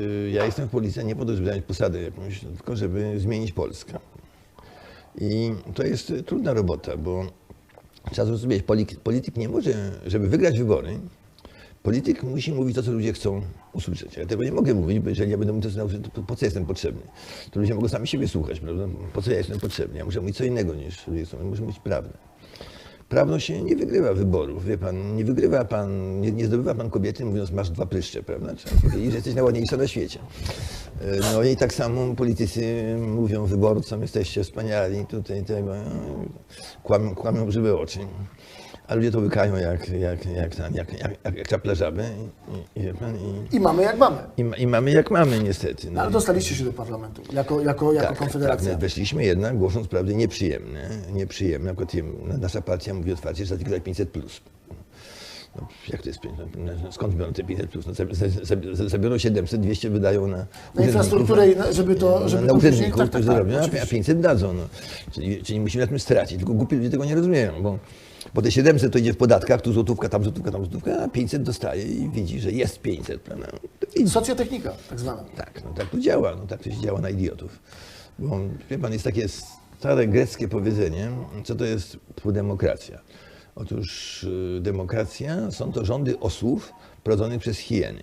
Y, Ja jestem w policji nie po to, żeby zająć posadę jakąś, tylko żeby zmienić Polskę. I to jest y, trudna robota, bo trzeba zrozumieć, polityk, nie może, żeby wygrać wybory, polityk musi mówić to, co ludzie chcą usłyszeć. Ja tego nie mogę mówić, bo jeżeli ja będę mówić to, to po co jestem potrzebny? To ludzie mogą sami siebie słuchać, prawda? Po co ja jestem potrzebny? Ja muszę mówić co innego niż ludzie chcą, muszę mówić prawdę. Prawdą się nie wygrywa wyborów, wie pan, nie wygrywa pan, nie, nie zdobywa pan kobiety mówiąc masz dwa pryszcze, prawda? Powiedzieć, że jesteś najładniejsza na świecie. E, No i tak samo politycy mówią wyborcom, jesteście wspaniali, tutaj tego, no, kłamią, kłamią grzywe oczy. A ludzie to łykają jak, jak, jak, jak, jak, jak, jak czaple żaby i, i, wie pan, i, I mamy jak mamy. i, i mamy jak mamy niestety. No. Ale dostaliście się do parlamentu jako, jako, jako konfederacja. Tak, weszliśmy jednak, głosząc prawdę, nieprzyjemne. Nieprzyjemne. Jem- nasza partia mówi otwarcie, że zatygrać 500 plus. No, jak to jest 500? No, skąd biorą te 500 plus? No, zabi- zabi- zabi- zabiorą 700, 200 wydają na, Na infrastrukturę, i na- żeby to, żeby na urzędników, Tak, tak, którzy tak, robią, a- a oczywiście. 500 dadzą. No. Czyli, czyli musimy na tym stracić. Tylko głupie ludzie tego nie rozumieją, bo, bo te 700 to idzie w podatkach, tu złotówka, tam złotówka, tam złotówka, a 500 dostaje i widzi, że jest 500. Prawda? Socjotechnika tak zwana. Tak, no tak to działa, no tak to się działa na idiotów. Bo wie pan, jest takie stare greckie powiedzenie, co to jest demokracja. Otóż y, demokracja są to rządy osłów prowadzonych przez hieny.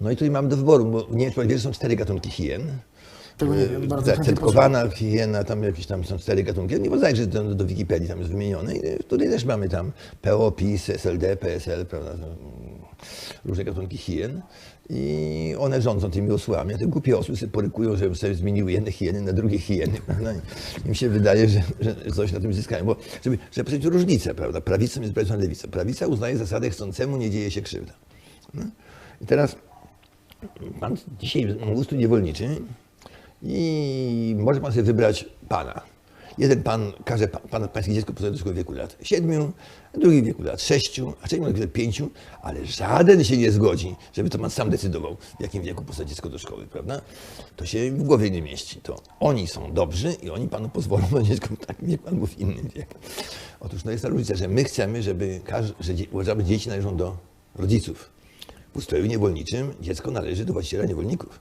No i tutaj mam do wyboru, bo nie wiem, czy pan wie, że są cztery gatunki hien. Tego nie wiem, bardzo Tak, hiena, tam jakieś tam są cztery gatunki. Nie można zajrzeć do, do Wikipedii, tam jest wymienione. I tutaj też mamy tam PO, PiS, SLD, PSL, prawda, no, różne gatunki hien. I one rządzą tymi osłami, a te głupie osły sobie porykują, żeby sobie zmieniły jedne hieny na drugie hieny. Prawda? I Im się wydaje, że, że coś na tym zyskają. Bo żeby, żeby powiedzieć różnicę, prawda? Prawicą jest prawicą lewicą. Prawica uznaje zasadę chcącemu nie dzieje się krzywda. No? I teraz pan dzisiaj ustrój niewolniczy i może pan sobie wybrać pana. Jeden pan każe pan, pan, pańskie dziecko posłać do wieku lat siedmiu, drugi w wieku lat sześciu, a trzeci wieku lat pięciu, ale żaden się nie zgodzi, żeby to pan sam decydował, w jakim wieku posłać dziecko do szkoły, prawda? To się w głowie nie mieści. To oni są dobrzy i oni panu pozwolą na dziecko w takim wieku albo w innym wieku. Otóż no jest ta różnica, że my chcemy, żeby, że że dzieci należą do rodziców. W ustroju niewolniczym dziecko należy do właściciela niewolników.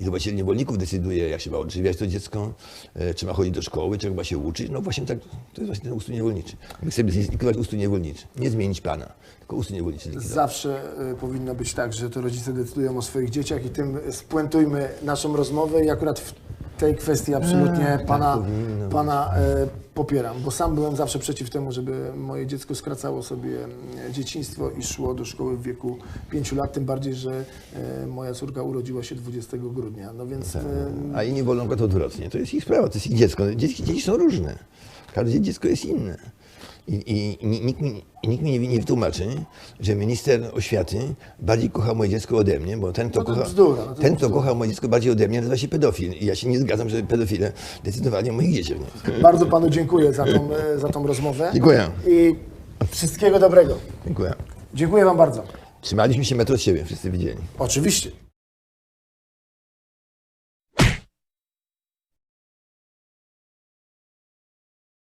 I to właściciel niewolników decyduje, jak się ma odżywiać to dziecko, e, czy ma chodzić do szkoły, czego ma się uczyć. No właśnie tak, to jest właśnie ten ustrój niewolniczy. My chcemy zlikwidować ustrój niewolniczy. Nie zmienić pana, tylko ustrój niewolniczy zlikwidować. Zawsze y, powinno być tak, że to rodzice decydują o swoich dzieciach i tym spuentujmy naszą rozmowę i akurat w tej kwestii absolutnie pana, powinno być. pana e, popieram, bo sam byłem zawsze przeciw temu, żeby moje dziecko skracało sobie e, dzieciństwo i szło do szkoły w wieku 5 lat, tym bardziej, że e, moja córka urodziła się 20 grudnia. No więc e, A inni wolą go to odwrotnie. To jest ich sprawa, to jest ich dziecko. Dzieci, dzieci są różne. Każde dziecko jest inne. I, i, i nikt, mi, nikt mi nie, nie wytłumaczy, że minister oświaty bardziej kocha moje dziecko ode mnie, bo ten, kto, No kocha, bzdura, no ten, kto kocha moje dziecko bardziej ode mnie, nazywa się pedofil. I ja się nie zgadzam, że pedofile decydowali o moich dzieciach. Nie? bardzo panu dziękuję za tą, e, za tą rozmowę. Dziękuję. I wszystkiego dobrego. Dziękuję. Dziękuję wam bardzo. Trzymaliśmy się metro od siebie, wszyscy widzieli. Oczywiście.